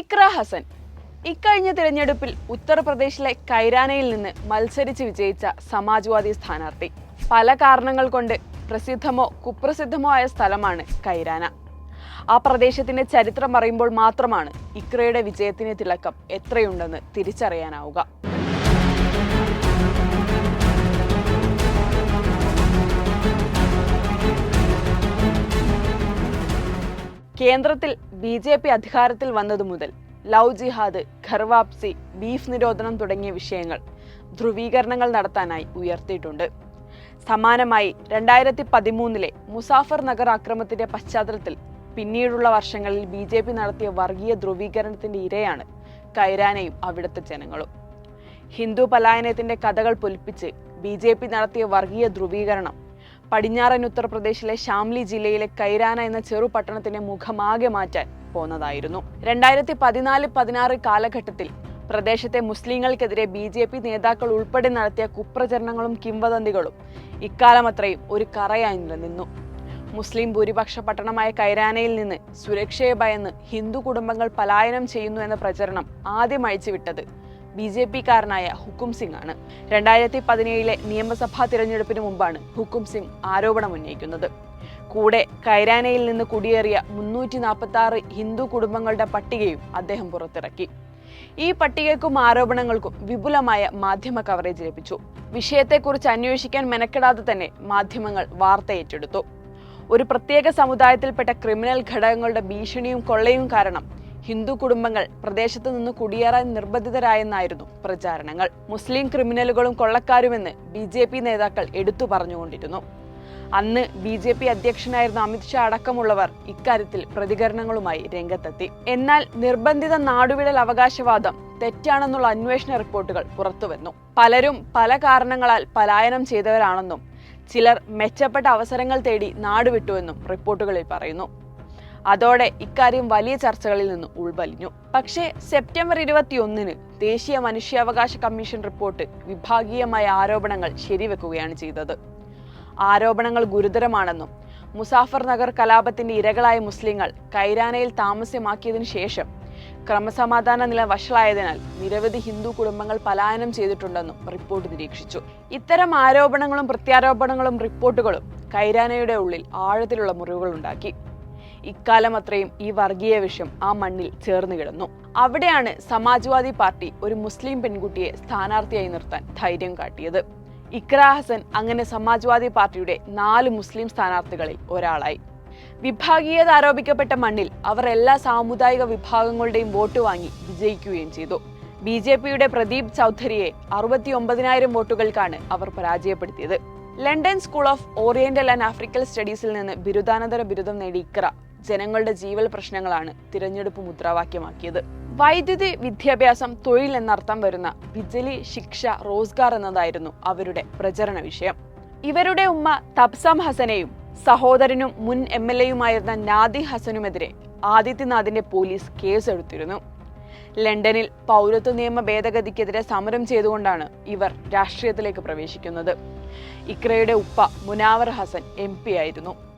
ഇക്ര ഹസൻ. ഇക്കഴിഞ്ഞ തിരഞ്ഞെടുപ്പിൽ ഉത്തർപ്രദേശിലെ കൈരാനയിൽ നിന്ന് മത്സരിച്ച് വിജയിച്ച സമാജ്വാദി സ്ഥാനാർത്ഥി. പല കാരണങ്ങൾ കൊണ്ട് പ്രസിദ്ധമോ കുപ്രസിദ്ധമോ ആയ സ്ഥലമാണ് കൈരാന. ആ പ്രദേശത്തിന്റെ ചരിത്രം അറിയുമ്പോൾ മാത്രമാണ് ഇക്രയുടെ വിജയത്തിന് തിളക്കം എത്രയുണ്ടെന്ന് തിരിച്ചറിയാനാവുക. കേന്ദ്രത്തിൽ ബി ജെ പി അധികാരത്തിൽ വന്നതു മുതൽ ലവ് ജിഹാദ് ഖർവാപ്സി ബീഫ് നിരോധനം തുടങ്ങിയ വിഷയങ്ങൾ ധ്രുവീകരണങ്ങൾ നടത്താനായി ഉയർത്തിയിട്ടുണ്ട്. സമാനമായി രണ്ടായിരത്തി പതിമൂന്നിലെ മുസാഫർ നഗർ ആക്രമത്തിന്റെ പശ്ചാത്തലത്തിൽ പിന്നീടുള്ള വർഷങ്ങളിൽ ബി ജെ പി നടത്തിയ വർഗീയ ധ്രുവീകരണത്തിന്റെ ഇരയാണ് കൈരാനയും അവിടുത്തെ ജനങ്ങളും. ഹിന്ദു പലായനത്തിന്റെ കഥകൾ പൊലിപ്പിച്ച് ബി ജെ പി നടത്തിയ വർഗീയ ധ്രുവീകരണം പടിഞ്ഞാറൻ ഉത്തർപ്രദേശിലെ ഷാംലി ജില്ലയിലെ കൈരാന എന്ന ചെറു പട്ടണത്തിന്റെ മുഖമാകെ മാറ്റാൻ പോന്നതായിരുന്നു. രണ്ടായിരത്തി പതിനാല് പതിനാറ് കാലഘട്ടത്തിൽ പ്രദേശത്തെ മുസ്ലിങ്ങൾക്കെതിരെ ബി ജെ പി നേതാക്കൾ ഉൾപ്പെടെ നടത്തിയ കുപ്രചരണങ്ങളും കിംവദന്തികളും ഇക്കാലം അത്രയും ഒരു കറയായി നിലനിന്നു. മുസ്ലിം ഭൂരിപക്ഷ പട്ടണമായ കൈരാനയിൽ നിന്ന് സുരക്ഷയെ ഭയന്ന് ഹിന്ദു കുടുംബങ്ങൾ പലായനം ചെയ്യുന്നു എന്ന പ്രചരണം ആദ്യം അഴിച്ചുവിട്ടത് ബി ജെ പിക്കാരനായ ഹുക്കും സിംഗ് ആണ് രണ്ടായിരത്തി പതിനേഴിലെ നിയമസഭാ തിരഞ്ഞെടുപ്പിന് മുമ്പാണ് ഹുക്കും സിംഗ് ആരോപണം ഉന്നയിക്കുന്നത് കൂടെ കൈരാനയിൽ നിന്ന് കുടിയേറിയ മുന്നൂറ്റി നാൽപ്പത്തി ആറ് ഹിന്ദു കുടുംബങ്ങളുടെ പട്ടികയും അദ്ദേഹം പുറത്തിറക്കി. ഈ പട്ടികയ്ക്കും ആരോപണങ്ങൾക്കും വിപുലമായ മാധ്യമ കവറേജ് ലഭിച്ചു. വിഷയത്തെക്കുറിച്ച് അന്വേഷിക്കാൻ മെനക്കെടാതെ തന്നെ മാധ്യമങ്ങൾ വാർത്ത ഏറ്റെടുത്തു ഒരു പ്രത്യേക സമുദായത്തിൽപ്പെട്ട ക്രിമിനൽ ഘടകങ്ങളുടെ ഭീഷണിയും കൊള്ളയും കാരണം ഹിന്ദു കുടുംബങ്ങൾ പ്രദേശത്ത് നിന്ന് കുടിയേറാൻ നിർബന്ധിതരായെന്നായിരുന്നു പ്രചാരണങ്ങൾ. മുസ്ലിം ക്രിമിനലുകളും കൊള്ളക്കാരുമെന്ന് ബി ജെ പി നേതാക്കൾ എടുത്തു പറഞ്ഞുകൊണ്ടിരുന്നു. അന്ന് ബി ജെ പി അധ്യക്ഷനായിരുന്ന അമിത്ഷാ അടക്കമുള്ളവർ ഇക്കാര്യത്തിൽ പ്രതികരണങ്ങളുമായി രംഗത്തെത്തി. എന്നാൽ നിർബന്ധിത നാടുവിടൽ അവകാശവാദം തെറ്റാണെന്നുള്ള അന്വേഷണ റിപ്പോർട്ടുകൾ പുറത്തുവന്നു. പലരും പല കാരണങ്ങളാൽ പലായനം ചെയ്തവരാണെന്നും ചിലർ മെച്ചപ്പെട്ട അവസരങ്ങൾ തേടി നാടുവിട്ടുവെന്നും റിപ്പോർട്ടുകളിൽ പറയുന്നു. അതോടെ ഇക്കാര്യം വലിയ ചർച്ചകളിൽ നിന്ന് ഉൾവലിഞ്ഞു. പക്ഷേ സെപ്റ്റംബർ ഇരുപത്തിയൊന്നിന് ദേശീയ മനുഷ്യാവകാശ കമ്മീഷൻ റിപ്പോർട്ട് വിഭാഗീയമായ ആരോപണങ്ങൾ ശരിവെക്കുകയാണ് ചെയ്തത്. ആരോപണങ്ങൾ ഗുരുതരമാണെന്നും മുസാഫർ നഗർ കലാപത്തിന്റെ ഇരകളായ മുസ്ലിങ്ങൾ കൈരാനയിൽ താമസമാക്കിയതിനു ശേഷം ക്രമസമാധാന നില വഷളായതിനാൽ നിരവധി ഹിന്ദു കുടുംബങ്ങൾ പലായനം ചെയ്തിട്ടുണ്ടെന്നും റിപ്പോർട്ട് നിരീക്ഷിച്ചു. ഇത്തരം ആരോപണങ്ങളും പ്രത്യാരോപണങ്ങളും റിപ്പോർട്ടുകളും കൈരാനയുടെ ഉള്ളിൽ ആഴത്തിലുള്ള മുറിവുകൾ ഉണ്ടാക്കി. ഇക്കാലം അത്രയും ഈ വർഗീയ വിഷം ആ മണ്ണിൽ ചേർന്ന് കിടന്നു. അവിടെയാണ് സമാജ്വാദി പാർട്ടി ഒരു മുസ്ലിം പെൺകുട്ടിയെ സ്ഥാനാർത്ഥിയായി നിർത്താൻ ധൈര്യം കാട്ടിയത്. ഇക്ര ഹസൻ അങ്ങനെ സമാജ്വാദി പാർട്ടിയുടെ നാല് മുസ്ലിം സ്ഥാനാർത്ഥികളിൽ ഒരാളായി. വിഭാഗീയത ആരോപിക്കപ്പെട്ട മണ്ണിൽ അവർ എല്ലാ സാമുദായിക വിഭാഗങ്ങളുടെയും വോട്ട് വാങ്ങി വിജയിക്കുകയും ചെയ്തു. ബി ജെ പിയുടെ പ്രദീപ് ചൗധരിയെ അറുപത്തി ഒമ്പതിനായിരം വോട്ടുകൾക്കാണ് അവർ പരാജയപ്പെടുത്തിയത്. London school of oriental and African സ്റ്റഡീസിൽ നിന്ന് ബിരുദാനന്തര ബിരുദം നേടി ഇക്ര ജനങ്ങളുടെ ജീവൽ പ്രശ്നങ്ങളാണ് തിരഞ്ഞെടുപ്പ് മുദ്രാവാക്യമാക്കിയത്. വൈദ്യുതി വിദ്യാഭ്യാസം തൊഴിൽ എന്നർത്ഥം വരുന്ന ബിജലി ശിക്ഷ റോസ്ഗാർ എന്നതായിരുന്നു അവരുടെ പ്രചരണ വിഷയം. ഇവരുടെ ഉമ്മ തബ്സം ഹസനെയും സഹോദരനും മുൻ എം എൽ എയുമായിരുന്ന നാദി ഹസനുമെതിരെ ആദിത്യനാഥിന്റെ പോലീസ് കേസെടുത്തിരുന്നു. ലണ്ടനിൽ പൗരത്വ നിയമ ഭേദഗതിക്കെതിരെ സമരം ചെയ്തുകൊണ്ടാണ് ഇവർ രാഷ്ട്രീയത്തിലേക്ക് പ്രവേശിക്കുന്നത്. ഇക്രയുടെ ഉപ്പ മുനാവർ ഹസൻ എം ആയിരുന്നു.